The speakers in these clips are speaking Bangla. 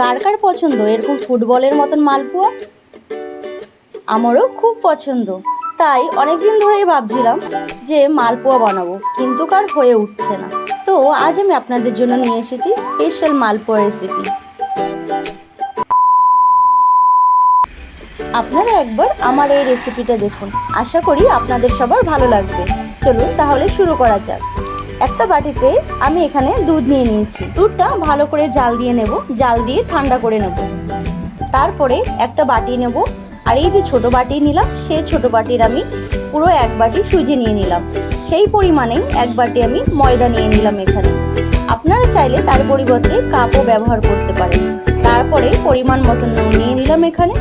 কার কার পছন্দ? এরকম ফুটবলের মতন মালপোয়া? আমারও খুব পছন্দ। তাই অনেকদিন ধরেই ভাবছিলাম যে মালপোয়া বানাবো, কিন্তু কার হয়ে উঠছে না। তো আজ আমি আপনাদের জন্য নিয়ে এসেছি স্পেশাল মালপোয়া রেসিপি আপনারা একবার আমার এই রেসিপিটা দেখুন। আশা করি আপনাদের সবার ভালো লাগবে। চলুন তাহলে শুরু করা যাক। একটা বাটিতে আমি এখানে দুধ নিয়ে নিয়েছি। দুধটা ভালো করে জাল দিয়ে নেব, জাল দিয়ে ঠান্ডা করে নেব। তারপরে একটা বাটি নেব, আর এই যে ছোট বাটি নিলাম, সেই ছোট বাটির আমি পুরো এক বাটি সুজি নিয়ে নিলাম। সেই পরিমাণেই এক বাটি আমি ময়দা নিয়ে নিলাম এখানে। আপনারা চাইলে তার পরিবর্তে কাপও ব্যবহার করতে পারেন। তারপরে পরিমাণ মতন নিয়ে নিলাম এখানে।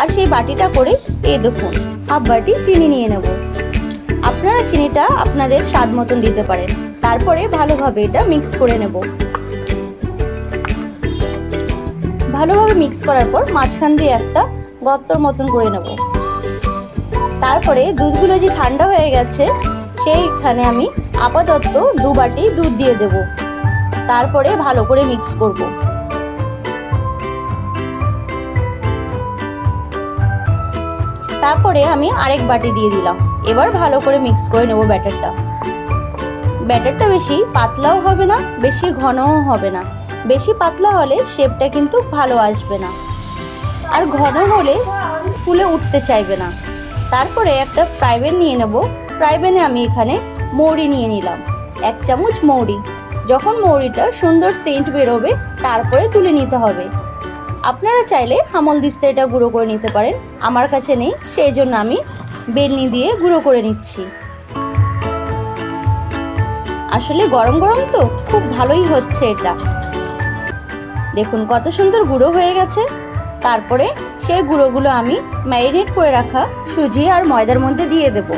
আর সেই বাটিটা করে এই দেখুন, হাফ বাটি চিনি নিয়ে নেব। আপনারা চিনিটা আপনাদের স্বাদ মতন দিতে পারেন। তারপরে ভালোভাবে এটা মিক্স করে নেব। ভালোভাবে মিক্স করার পর মাঝখান দিয়ে একটা গর্তর মতন করে নেব। তারপরে দুধগুলো যে ঠান্ডা হয়ে গেছে, সেইখানে আমি আপাতত দু বাটি দুধ দিয়ে দেব। তারপরে ভালো করে মিক্স করব। তারপরে আমি আরেক বাটি দিয়ে দিলাম। এবার ভালো করে মিক্স করে নেব ব্যাটারটা। ব্যাটারটা বেশি পাতলাও হবে না, বেশি ঘনও হবে না। বেশি পাতলা হলে শেপটা কিন্তু ভালো আসবে না। আর ঘন হলে ফুলে উঠতে চাইবে না। তারপরে একটা ফ্রাই প্যান নিয়ে নেব। ফ্রাই প্যানে আমি এখানে মৌরি নিয়ে নিলাম। এক চামচ মৌরি। যখন মৌরিটা সুন্দর সেন্ট বেরোবে, তারপরে তুলে নিতে হবে। আপনারা চাইলে হামল দিস্তে এটা গুঁড়ো করে নিতে পারেন। আমার কাছে নেই সেই জন্য আমি বেলনি দিয়ে গুঁড়ো করে নিচ্ছি। আসলে গরম গরম তো, খুব ভালোই হচ্ছে এটা। দেখুন কত সুন্দর গুঁড়ো হয়ে গেছে। তারপরে সেই গুঁড়োগুলো আমি ম্যারিনেট করে রাখা সুজি আর ময়দার মধ্যে দিয়ে দেব।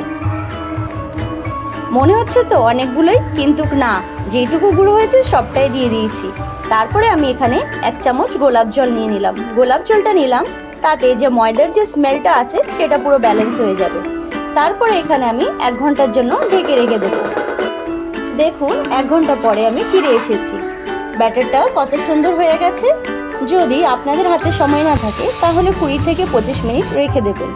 মনে হচ্ছে তো অনেকগুলোই, কিন্তু না যেটুকু গুঁড়ো হয়েছে সবটাই দিয়ে দিয়েছি। তারপরে আমি এখানে এক চামচ গোলাপ জল নিয়ে নিলাম। গোলাপ জলটা নিলাম, তাতে যে ময়দার যে স্মেলটা আছে, সেটা পুরো ব্যালেন্স হয়ে যাবে। তারপরে এখানে আমি এক ঘণ্টার জন্য ঢেকে রেখে দেবো। দেখুন, এক ঘণ্টা পরে আমি ফিরে এসেছি। ব্যাটারটা কত সুন্দর হয়ে গেছে। যদি আপনাদের হাতে সময় না থাকে, তাহলে কুড়ি থেকে পঁচিশ মিনিট রেখে দেবেন।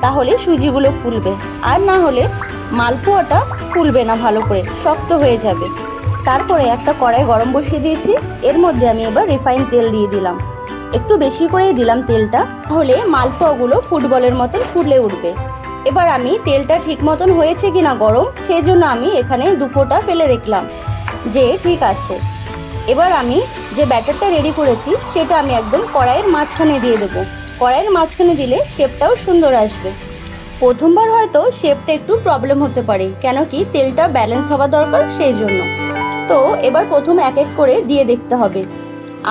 তাহলে সুজিগুলো ফুলবে। আর না হলে মালপোয়াটা ফুলবে না ভালো করে, শক্ত হয়ে যাবে। তারপরে একটা কড়াই গরম বসিয়ে দিয়েছি। এর মধ্যে আমি এবার রিফাইন তেল দিয়ে দিলাম। একটু বেশি করেই দিলাম তেলটা, তাহলে মালপোয়াগুলো ফুটবলের মতন ফুলে উঠবে। এবার আমি তেলটা ঠিক মতন হয়েছে কিনা গরম, সেই জন্য আমি এখানে দু ফোঁটা ফেলে দেখলাম যে ঠিক আছে। এবার আমি যে ব্যাটারটা রেডি করেছি, সেটা আমি একদম কড়াইয়ের মাঝখানে দিয়ে দেবো। কড়াইয়ের মাঝখানে দিলে শেপটাও সুন্দর আসবে। প্রথমবার হয়তো শেপটা একটু প্রবলেম হতে পারে, কেন কি তেলটা ব্যালেন্স হওয়া দরকার, সেই জন্য। তো এবার প্রথম এক এক করে দিয়ে দেখতে হবে।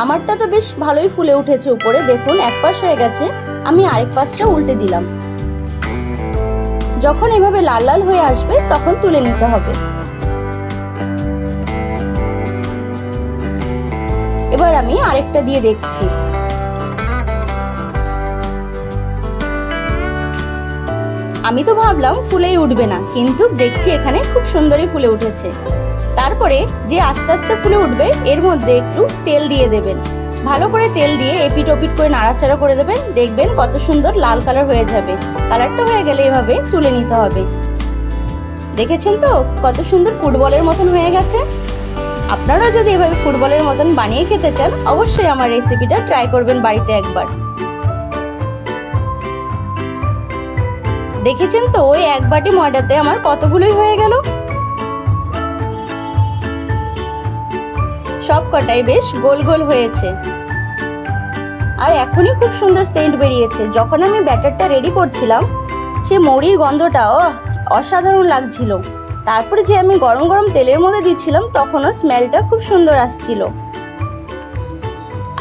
আমারটা তো বেশ ভালোই ফুলে উঠেছে উপরে, দেখুন এক পাশ হয়ে গেছে, আমি আরেক পাশটা উল্টে দিলাম। যখন এভাবে লাল লাল হয়ে আসবে, তখন তুলে নিতে হবে। এবার আমি আরেকটা দিয়ে দেখছি। আমি তো ভাবলাম ফুলেই উঠবে না, কিন্তু দেখছি এখানে খুব সুন্দরই ফুলে উঠেছে। তারপরে যে আস্তে আস্তে ফুলে উঠবে, এর মধ্যে একটু তেল দিয়ে দেবেন। ভালো করে তেল দিয়ে এপিট ওপিট করে নাড়াচাড়া করে দেবেন, দেখবেন কত সুন্দর লাল কালার হয়ে যাবে। কালারটা হয়ে গেলে এভাবে তুলে নিতে হবে। দেখেছেন তো কত সুন্দর ফুটবলের মতন হয়ে গেছে? আপনারা যদি এভাবে ফুটবলের মতন বানিয়ে খেতে চান, অবশ্যই আমার রেসিপিটা ট্রাই করবেন বাড়িতে একবার। দেখেছেন তো, ওই এক বাটি ময়দাতে আমার কতগুলোই হয়ে গেল? সব কটাই বেশ গোল গোল হয়েছে। আর এখনই খুব সুন্দর সেন্ট বেরিয়েছে। যখন আমি ব্যাটারটা রেডি করছিলাম, সে মৌরির গন্ধটাও অসাধারণ লাগছিল। তারপরে যে আমি গরম গরম তেলের মধ্যে দিচ্ছিলাম, তখনও স্মেলটা খুব সুন্দর আসছিল।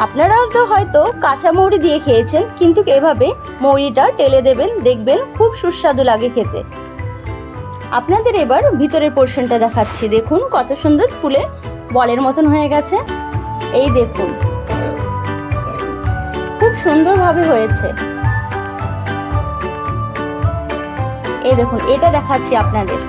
আপনারাও তো হয়তো কাঁচা মৌরি দিয়ে খেয়েছেন, কিন্তু এভাবে মৌরিটা টেলে দেবেন, দেখবেন খুব সুস্বাদু লাগে খেতে। আপনাদের এবার ভিতরের পোর্শনটা দেখাচ্ছি। দেখুন কত সুন্দর ফুলে বলের মতন হয়ে গেছে। এই দেখুন। খুব সুন্দরভাবে হয়েছে। এই দেখুন, এটা দেখাচ্ছি আপনাদের।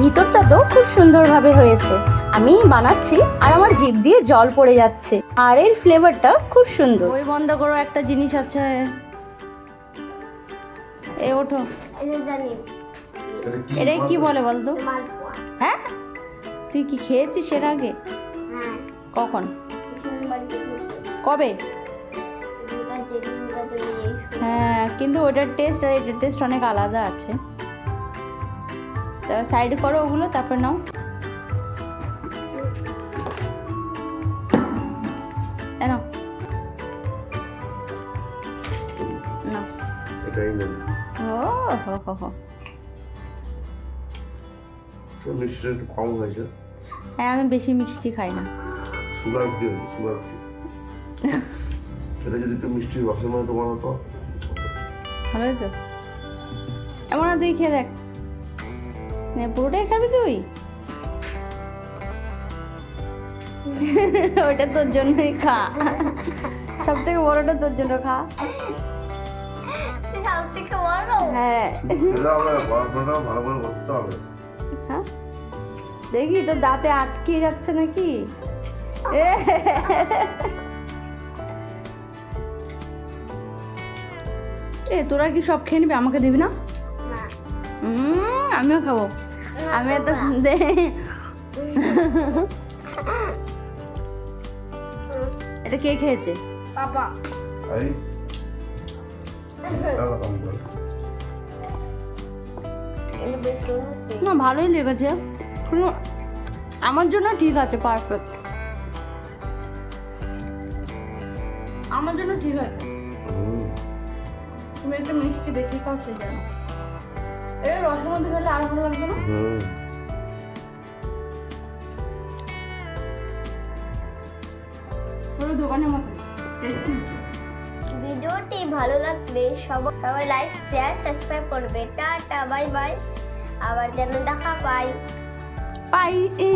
ভিতরটা তো খুব সুন্দরভাবে হয়েছে। আমি বানাচ্ছি আর আমার জিভ দিয়ে জল পড়ে যাচ্ছে। আর এর ফ্লেভারটা খুব সুন্দর। ওই বন্ধ করো একটা জিনিস আছে। এ ওঠো। এটাই কি বলে? বলতো? হ্যাঁ? তুই কি খেয়েছিস এর আগে? হ্যাঁ। কখন? কবে? হ্যাঁ কিন্তু ওটার টেস্ট আর এটার টেস্ট অনেক আলাদা আছে। তা সাইড করো ওগুলো তারপর নাও। এ নাও নাও এটাই নেন ও হো হো হো তো মিষ্টিটা একটু কম হয়েছে হ্যাঁ আমি বেশি মিষ্টি খাই না সুগার ফ্রি হয়েছে সুগার ফ্রি এটা যদি একটু মিষ্টি রসের মধ্যে তোমার হতো ভালো তো এমন না তুই খেয়ে দেখ নে, পুরোটাই খাবি তুই ওটা তোর জন্যই খা। সব থেকে বড়টা তোর জন্য খা। হ্যাঁ। হ্যাঁ? দেখি তোর দাঁতে আটকে যাচ্ছে নাকি? এ, তোরা কি সব খেয়ে নিবি? আমাকে দিবি না? না। আমিও খাব। আমি এত দে। এটা কে খেয়েছে? বাবা। এই না ভালোই লেগেছে। কিন্তু আমার জন্য ঠিক আছে পারফেক্ট আমার জন্য ঠিক আছে। তুমি একটু মিষ্টি বেশি খাও সেই জন্য। এই রসের মধ্যে ফেলে আর ভালো লাগবে না? পুরো দোকানের মতো। টেস্টি ভিডিওটি ভালো লাগলে সবাই সবাই লাইক শেয়ার সাবস্ক্রাইব করবে। টাটা বাই বাই আবার যেন দেখা পাই। পাই ই